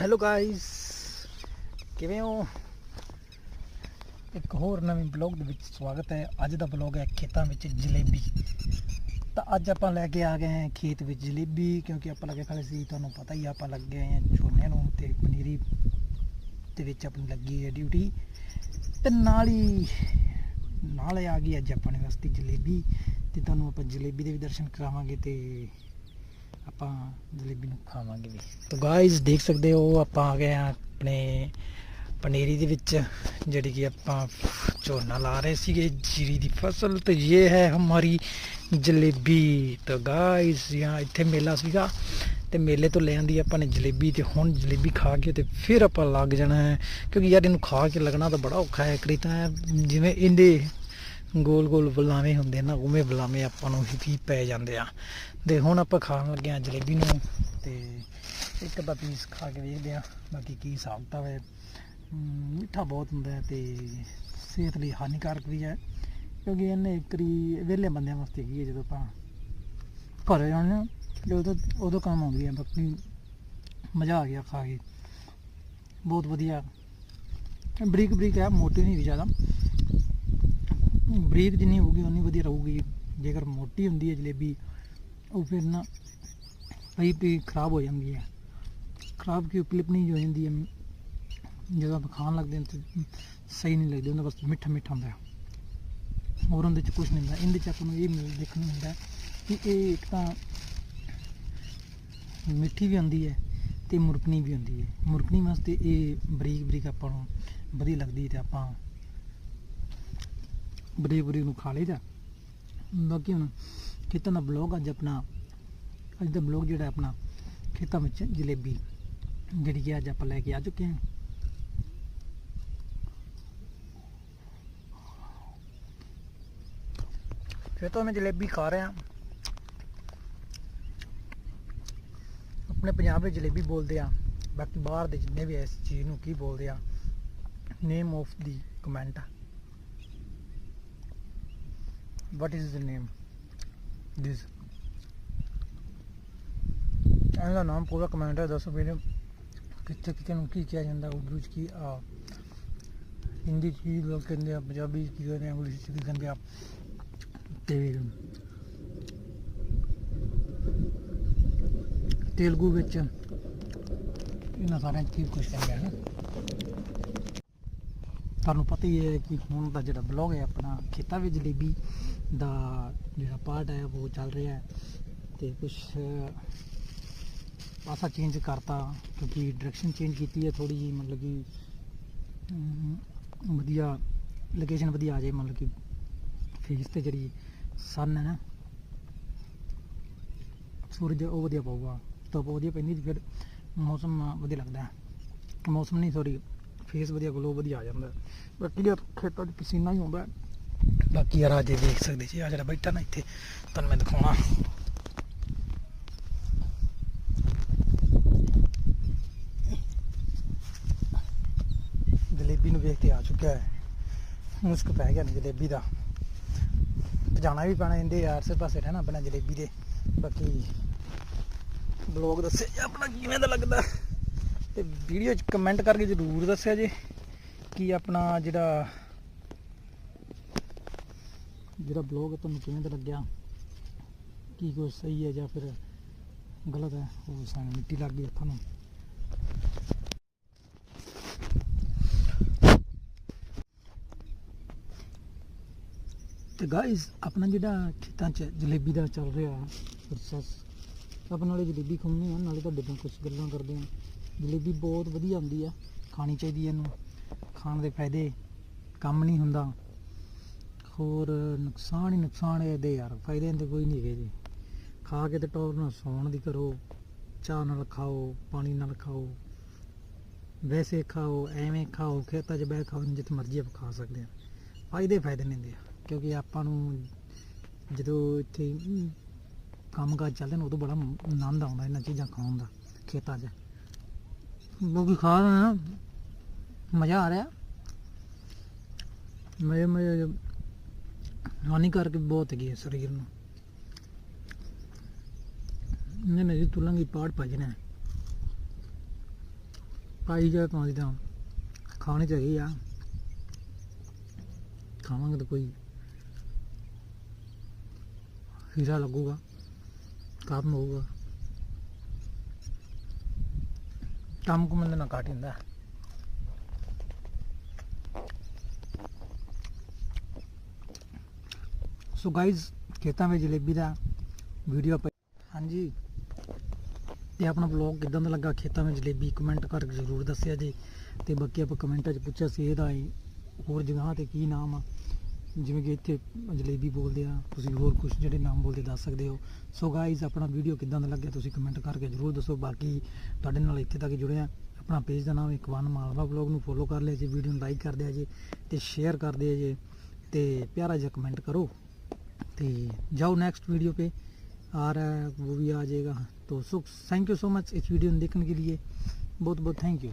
Hello guys ਕਿਵੇਂ ਹੋ? ਇੱਕ ਹੋਰ ਨਵੇਂ ਬਲੌਗ ਦੇ ਵਿੱਚ ਸਵਾਗਤ ਹੈ। ਅੱਜ ਦਾ ਬਲੌਗ ਹੈ ਖੇਤਾਂ ਵਿੱਚ ਜਲੇਬੀ। ਤਾਂ ਅੱਜ ਆਪਾਂ ਲੈ ਕੇ ਆ ਗਏ ਹਾਂ ਖੇਤ ਵਿੱਚ ਜਲੇਬੀ ਕਿਉਂਕਿ ਆਪਾਂ ਲੱਗੇ ਖੜੇ ਸੀ ਤੁਹਾਨੂੰ ਪਤਾ ਹੀ ਆ, ਆਪਾਂ ਲੱਗੇ ਆਏ ਹਾਂ ਝੋਨੇ ਨੂੰ ਤੇ ਪਨੀਰੀ ਦੇ ਵਿੱਚ ਆਪਣੀ ਲੱਗੀ ਹੈ ਡਿਊਟੀ ਤੇ ਨਾਲ ਹੀ ਨਾਲ ਆ ਗਈ ਅੱਜ ਆਪਣੇ ਵਾਸਤੇ ਜਲੇਬੀ। ਤੇ ਤੁਹਾਨੂੰ ਆਪਾਂ ਜਲੇਬੀ ਦੇ ਵੀ ਦਰਸ਼ਨ ਕਰਾਵਾਂਗੇ ਤੇ ਆਪਾਂ ਜਲੇਬੀ ਨੂੰ ਖਾਵਾਂਗੇ ਵੀ। ਤਾਂ ਗਾਇਸ ਦੇਖ ਸਕਦੇ ਹੋ, ਆਪਾਂ ਆ ਗਏ ਆ ਆਪਣੇ ਪਨੀਰੀ ਦੇ ਵਿੱਚ, ਜਿਹੜੀ ਕਿ ਆਪਾਂ ਝੋਨਾ ਲਾ ਰਹੇ ਸੀਗੇ, ਜੀਰੀ ਦੀ ਫਸਲ। ਤੇ ਇਹ ਹੈ ਹਮਾਰੀ ਜਲੇਬੀ। ਤਾਂ ਗਾਇਸ ਯਹਾਂ ਇੱਥੇ ਮੇਲਾ ਸੀਗਾ, ਤੇ ਮੇਲੇ ਤੋਂ ਲੈ ਆਂਦੀ ਆਪਾਂ ਨੇ ਜਲੇਬੀ ਤੇ ਹੁਣ ਜਲੇਬੀ ਖਾ ਕੇ ਤੇ ਫਿਰ ਆਪਾਂ ਲੱਗ ਜਾਣਾ ਕਿਉਂਕਿ ਯਾਰ ਇਹਨੂੰ ਖਾ ਕੇ ਲੱਗਣਾ ਤਾਂ ਬੜਾ ਔਖਾ ਹੈ ਕਰੀ ਤਾਂ ਜਿਵੇਂ ਇਹਦੇ ਗੋਲ ਗੋਲ ਬੁਲਾਵੇਂ ਹੁੰਦੇ ਨਾ, ਉਵੇਂ ਬੁਲਾਵੇਂ ਆਪਾਂ ਨੂੰ ਹੀ ਪੈ ਜਾਂਦੇ ਆ। ਤੇ ਹੁਣ ਆਪਾਂ ਖਾਣ ਲੱਗੇ ਆ ਜਲੇਬੀ ਨੂੰ ਤੇ ਇੱਕ ਅੱਧਾ ਪੀਸ ਖਾ ਕੇ ਵੇਖਦੇ ਆ, ਬਾਕੀ ਕੀ ਹਿਸਾਬ ਕਿਤਾਬ ਹੈ। ਮਿੱਠਾ ਬਹੁਤ ਹੁੰਦਾ ਹੈ ਤੇ ਸਿਹਤ ਲਈ ਹਾਨੀਕਾਰਕ ਵੀ ਹੈ, ਕਿਉਂਕਿ ਇਹਨੇ ਇੱਕਰੀ ਵਿਹਲੇ ਬੰਦਿਆਂ ਵਾਸਤੇ ਕੀ ਹੈ, ਜਦੋਂ ਆਪਾਂ ਘਰੇ ਜਾਂਦੇ ਹਾਂ, ਤੇ ਉਦੋਂ ਉਦੋਂ ਕੰਮ ਆਉਂਦੀ ਆ ਬਾਕੀ ਮਜ਼ਾ ਆ ਗਿਆ ਖਾ ਕੇ। ਬਹੁਤ ਵਧੀਆ। ਬਰੀਕ ਬਰੀਕ ਹੈ, ਮੋਟੀ ਨਹੀਂ ਵੀ ਜ਼ਿਆਦਾ। ਬਰੀਕ ਜਿੰਨੀ ਹੋਊਗੀ ਉਨੀ ਵਧੀਆ ਰਹੂਗੀ। ਜੇਕਰ ਮੋਟੀ ਹੁੰਦੀ ਹੈ ਜਲੇਬੀ, ਉਹ ਫਿਰ ਨਾ ਪਈ ਪਈ ਖਰਾਬ ਹੋ ਜਾਂਦੀ ਹੈ। ਖਰਾਬ ਕਿਉਂ? ਕਲਿਪਣੀ ਹੋ ਜਾਂਦੀ ਹੈ। ਜਦੋਂ ਆਪਾਂ ਖਾਣ ਲੱਗਦੇ ਹਾਂ ਤਾਂ ਸਹੀ ਨਹੀਂ ਲੱਗਦੀ, ਉਹਦਾ ਬਸ ਮਿੱਠਾ ਮਿੱਠਾ ਹੁੰਦਾ ਹੋਰ ਉਹਦੇ ਚ ਕੁਝ ਨਹੀਂ ਹੁੰਦਾ। ਇਹਦੇ ਚ ਆਪਾਂ ਨੂੰ ਇਹ ਮਿਲ ਦੇਖਣ ਨੂੰ ਹੁੰਦਾ ਕਿ ਇਹ ਇੱਕ ਤਾਂ ਮਿੱਠੀ ਵੀ ਹੁੰਦੀ ਹੈ ਤੇ ਮੁਰਕਣੀ ਵੀ ਹੁੰਦੀ ਹੈ। ਮੁਰਕਣੀ ਵਾਸਤੇ ਇਹ ਬਰੀਕ ਬਰੀਕ ਆਪਾਂ ਨੂੰ ਵਧੀਆ ਲੱਗਦੀ ਹੈ ਤੇ ਆਪਾਂ ਬਰੀਕ ਬਰੀਕ ਨੂੰ ਖਾ ਲਈਦਾ। ਬਾਕੀ ਹੁਣ ਖੇਤਾਂ ਦਾ ਬਲੌਗ ਅੱਜ ਆਪਣਾ, ਅੱਜ ਦਾ ਬਲੌਗ ਜਿਹੜਾ ਆਪਣਾ ਖੇਤਾਂ ਵਿੱਚ ਜਲੇਬੀ, ਜਿਹੜੀ ਕਿ ਅੱਜ ਆਪਾਂ ਲੈ ਕੇ ਆ ਚੁੱਕੇ ਹਾਂ। ਫਿਰ ਤੋਂ ਮੈਂ ਜਲੇਬੀ ਖਾ ਰਿਹਾ ਆਪਣੇ ਪੰਜਾਬ ਵਿੱਚ ਜਲੇਬੀ ਬੋਲਦੇ ਆ, ਬਾਕੀ ਬਾਹਰ ਦੇ ਜਿੰਨੇ ਵੀ ਇਸ ਚੀਜ਼ ਨੂੰ ਕੀ ਬੋਲਦੇ ਆ name of the comment what is the name? This. ਇਹਦਾ ਨਾਮ ਪੂਰਾ ਕਮੈਂਟ ਹੈ, ਦੱਸੋ ਵੀਰੇ। ਕਿੱਥੇ ਕਿੱਥੇ ਨੂੰ ਕੀ ਕਿਹਾ ਜਾਂਦਾ, ਉਰਦੂ ਚ ਕੀ ਆ। ਹਿੰਦੀ ਚ ਕੀ ਲੋਕ ਕਹਿੰਦੇ ਆ, ਪੰਜਾਬੀ ਚ ਕੀ ਕਹਿੰਦੇ ਆ, ਇੰਗਲਿਸ਼ ਚ ਕੀ ਕਹਿੰਦੇ ਆ। ਤੇ ਤੇਲਗੂ ਵਿੱਚ ਇਹਨਾਂ ਸਾਰਿਆਂ ਚ ਕੀ ਕੁਝ ਕਹਿੰਦੇ ਆ ਨਾ। ਤੁਹਾਨੂੰ ਪਤਾ ਹੀ ਹੈ ਕਿ ਹੁਣ ਦਾ ਜਿਹੜਾ ਬਲੌਗ ਹੈ ਆਪਣਾ ਖੇਤਾਂ ਵਿੱਚ ਜਲੇਬੀ ਦਾ ਜਿਹੜਾ ਪਾਰਟ ਹੈ ਉਹ ਚੱਲ ਰਿਹਾ ਹੈ ਤੇ ਕੁਝ ਪਾਸਾ ਚੇਂਜ ਕਰਤਾ ਕਿਉਂਕਿ ਡਾਇਰੈਕਸ਼ਨ ਚੇਂਜ ਕੀਤੀ ਹੈ ਥੋੜੀ ਜੀ ਮਤਲਬ ਕਿ ਵਧੀਆ ਲੋਕੇਸ਼ਨ ਵਧੀਆ ਆ ਜਾਏ, ਮਤਲਬ ਕਿ ਫੇਸ ਤੇ ਜਿਹੜੀ ਸਨ ਹੈ ਨਾ, ਸੂਰਜ ਉਹ ਵਧੀਆ ਪਊਗਾ, ਧੁੱਪ ਵਧੀਆ ਪੈਂਦੀ ਫਿਰ ਮੌਸਮ ਵਧੀਆ ਲੱਗਦਾ ਮੌਸਮ ਨਹੀਂ ਸੌਰੀ ਫੇਸ ਵਧੀਆ ਗਲੋ ਵਧੀਆ ਆ ਜਾਂਦਾ ਬਾਕੀ ਯਾਰ ਖੇਤਾਂ 'ਚ ਪਸੀਨਾ ਹੀ ਆਉਂਦਾ ਬਾਕੀ ਯਾਰ ਅੱਜ ਦੇਖ ਸਕਦੇ ਜੀ ਆ ਜਿਹੜਾ ਬੈਠਾ ਨਾ ਇੱਥੇ, ਤੁਹਾਨੂੰ ਮੈਂ ਦਿਖਾਉਣਾ। ਜਲੇਬੀ ਨੂੰ ਵੇਖ ਕੇ ਆ ਚੁੱਕਿਆ ਹੈ। ਮੁਸਕ ਪੈ ਗਿਆ ਨਾ ਜਲੇਬੀ ਦਾ। ਜਾਣਾ ਵੀ ਪੈਣਾ ਇਹਦੇ ਯਾਰ ਸੇ ਪਾਸੇ ਰਹਿਣਾ ਆਪਣਾ ਜਲੇਬੀ ਦੇ। ਬਾਕੀ ਬਲੌਗ ਦੱਸੇ ਆਪਣਾ ਕਿਵੇਂ ਦਾ ਲੱਗਦਾ ਤੇ ਵੀਡੀਓ 'ਚ ਕਮੈਂਟ ਕਰਕੇ ਜ਼ਰੂਰ ਦੱਸਿਆ ਜੇ ਕਿ ਆਪਣਾ ਜਿਹੜਾ ਜਿਹੜਾ ਬਲੌਗ ਤੁਹਾਨੂੰ ਕਿਵੇਂ ਦਾ ਲੱਗਿਆ, ਕੀ ਕੁਝ ਸਹੀ ਹੈ ਜਾਂ ਫਿਰ ਗਲਤ ਹੈ, ਉਹ ਸਾਨੂੰ ਮਿੱਟੀ ਲੱਗ ਗਈ ਹੱਥਾਂ ਨੂੰ। ਤੇ ਗਾਇਸ ਆਪਣਾ ਜਿਹੜਾ ਖੇਤਾਂ 'ਚ ਜਲੇਬੀ ਦਾ ਚੱਲ ਰਿਹਾ ਪ੍ਰੋਸੈਸ ਆਪਾਂ ਨਾਲੇ ਜਲੇਬੀ ਖਾਂਦੇ ਆ ਨਾਲੇ ਤੁਹਾਡੇ ਨਾਲ ਕੁਝ ਗੱਲਾਂ ਕਰਦੇ ਆ ਜਲੇਬੀ ਬਹੁਤ ਵਧੀਆ ਹੁੰਦੀ ਆ ਖਾਣੀ ਚਾਹੀਦੀ ਹੈ ਇਹਨੂੰ। ਖਾਣ ਦੇ ਫਾਇਦੇ ਕੰਮ ਨਹੀਂ ਹੁੰਦਾ। ਹੋਰ ਨੁਕਸਾਨ ਹੀ ਨੁਕਸਾਨ ਹੈ ਇਹਦੇ ਯਾਰ ਫਾਇਦੇ ਇਹਦੇ ਕੋਈ ਨਹੀਂ ਹੈਗੇ ਜੀ ਖਾ ਕੇ ਤੇ ਟੌਰ ਨਾਲ ਸੌਣ ਦੀ ਕਰੋ ਚਾਹ ਨਾਲ ਖਾਓ ਪਾਣੀ ਨਾਲ ਖਾਓ। ਵੈਸੇ ਖਾਓ ਐਵੇਂ ਖਾਓ ਖੇਤਾਂ 'ਚ ਬਹਿ ਖਾਓ ਜਿੱਥੇ ਮਰਜ਼ੀ ਆਪ ਖਾ ਸਕਦੇ ਆ। ਫਾਇਦੇ ਫਾਇਦੇ ਨੇ ਇਹਦੇ। ਕਿਉਂਕਿ ਆਪਾਂ ਨੂੰ ਜਦੋਂ ਇੱਥੇ ਅਮ, ਕੰਮਕਾਜ ਚੱਲਦੇ ਨੇ ਉਦੋਂ ਬੜਾ ਆਨੰਦ ਆਉਂਦਾ ਇਹਨਾਂ ਚੀਜ਼ਾਂ ਖਾਣ ਦਾ ਖੇਤਾਂ 'ਚ। ਲੋਕੀ ਖਾ ਰਹੇ ਆ। ਮਜ਼ਾ ਆ ਰਿਹਾ। ਮਜ਼ੇ ਮਜ਼ੇ ਹਾਨੀਕਾਰਕ ਕਰਕੇ ਬਹੁਤ ਹੈਗੀ ਹੈ ਸਰੀਰ ਨੂੰ। ਇਹਨੇ ਮੇਰੀ ਤੁਲਾਂਗੀ, ਪਾੜ ਭਜਣਾ ਪਾਈ ਜਾ ਤੋਂ ਤਾਂ? ਖਾਣੀ ਚਾਹੀਦੀ ਆ। ਖਾਵਾਂਗੇ ਤਾਂ ਕੋਈ ਹੀਰਾ ਲੱਗੂਗਾ, ਕੰਮ ਹੋਊਗਾ। ਕੰਮ ਕੁ ਮੈਨੂੰ ਨਾ ਘੱਟ ਹੁੰਦਾ ਸੋ ਗਾਇਜ਼ ਖੇਤਾਂ ਵਿੱਚ ਜਲੇਬੀ ਦਾ ਵੀਡੀਓ ਆਪਾਂ ਹਾਂਜੀ ਤੇ ਆਪਣਾ ਬਲੌਗ ਕਿਦਾਂ ਦਾ ਲੱਗਾ? ਖੇਤਾਂ ਵਿੱਚ ਜਲੇਬੀ ਕਮੈਂਟ ਕਰਕੇ ਜ਼ਰੂਰ ਦੱਸਿਆ ਜੀ। ਤੇ ਬਾਕੀ ਆਪਾਂ ਕਮੈਂਟਾਂ 'ਚ ਪੁੱਛਿਆ ਸੀ ਇਹਦਾ ਹੋਰ ਜਗ੍ਹਾ ਤੇ ਕੀ ਨਾਮ ਆ। ਜਿਵੇਂ ਕਿ ਇੱਥੇ ਜਲੇਬੀ ਬੋਲਦੇ ਆ, ਤੁਸੀਂ ਹੋਰ ਕੁਝ ਜਿਹੜੇ ਨਾਮ ਬੋਲਦੇ ਦੱਸ ਸਕਦੇ ਹੋ। ਸੋ ਗਾਇਜ਼ ਆਪਣਾ ਵੀਡੀਓ ਕਿੱਦਾਂ ਦਾ ਲੱਗਿਆ ਤੁਸੀਂ ਕਮੈਂਟ ਕਰਕੇ ਜਰੂਰ ਦੱਸੋ। ਬਾਕੀ ਤੁਹਾਡੇ ਨਾਲ ਇੱਥੇ ਤੱਕ ਜੁੜੇ ਆ। ਆਪਣਾ ਪੇਜ ਦਾ ਨਾਮ ਇਕਵਾਨ ਮਾਲਵਾ ਬਲੌਗ ਨੂੰ ਫੋਲੋ ਕਰ ਲਿਆ ਜੇ ਵੀਡੀਓ ਨੂੰ ਲਾਈਕ ਕਰਦੇ ਆ ਜੇ ਤੇ ਸ਼ੇਅਰ ਕਰਦੇ ਆ ਜੀ ਤੇ ਪਿਆਰਾ ਜਿਹਾ ਕਮੈਂਟ ਕਰੋ। ਤੇ ਜਾਓ ਨੈਕਸਟ ਵੀਡੀਓ पे ਆ रहा है ਵੀ ਆ आ जाएगा तो so thank you so much इस वीडियो में देखने के ਬਹੁਤ बहुत बहुत थैंक